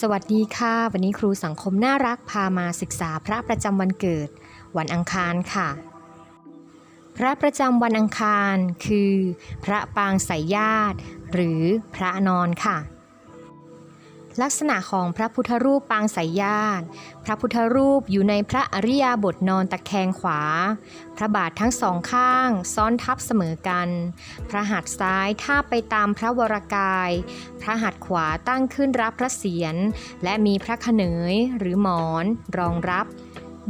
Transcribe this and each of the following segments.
สวัสดีค่ะ วันนี้ครูสังคมน่ารักพามาศึกษาพระประจำวันเกิด วันอังคารค่ะ พระประจำวันอังคารคือ พระปางสายญาติ หรือพระนอนค่ะ ลักษณะของพระพุทธรูปปางสายญาติ พระพุทธรูปอยู่ในพระอริยาบทนอนตะแคงขวา พระบาททั้งสองข้าง ซ้อนทับเสมอกัน พระหัตถ์ซ้ายท่าไปตามพระวรากาย พระหัตถ์ขวาตั้งขึ้นรับพระเศียร และมีพระขเนยหรือหมอนรองรับ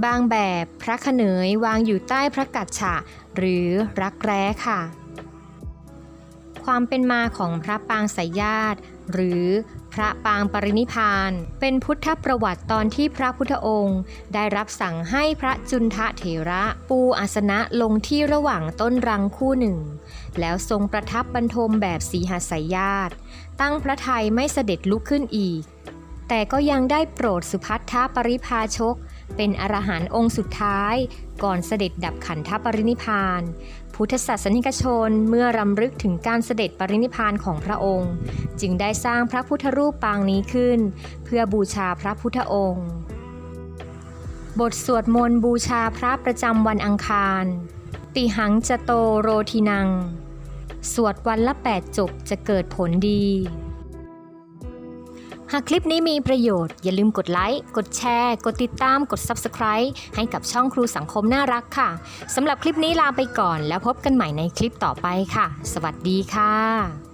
บางแบบพระขเนยวางอยู่ใต้พระกัจฉะหรือรักแร้ค่ะ ความเป็นมาของพระปางสายญาติ หรือพระปางปรินิพานเป็นพุทธประวัติตอนที่พระพุทธองค์ ได้รับสั่งให้พระจุนทะเถระปูอาสนะลงที่ระหว่างต้นรังคู่หนึ่ง แล้วทรงประทับบรรทมแบบสีหสายญาติ ตั้งพระทัยไม่เสด็จลุกขึ้นอีก แต่ก็ยังได้โปรดสุพัทธปริพาชกเป็นอรหันต์องค์สุดท้าย ก่อนเสด็จดับขันธปรินิพาน พุทธศาสนิกชนเมื่อรำลึกถึงการเสด็จปรินิพานของพระองค์ จึงได้สร้างพระพุทธรูปปางนี้ขึ้น เพื่อบูชาพระพุทธองค์ บทสวดมนต์บูชาพระประจำวันอังคาร ติหังจะโตโรทินัง สวดวันละแปดจบจะเกิดผลดี หากคลิปนี้มีประโยชน์อย่าลืมกดไลค์ กดแชร์ กดติดตาม กด Subscribe ให้กับช่องครูสังคมน่ารักค่ะสำหรับคลิปนี้ลาไปก่อน แล้วพบกันใหม่ในคลิปต่อไปค่ะ สวัสดีค่ะ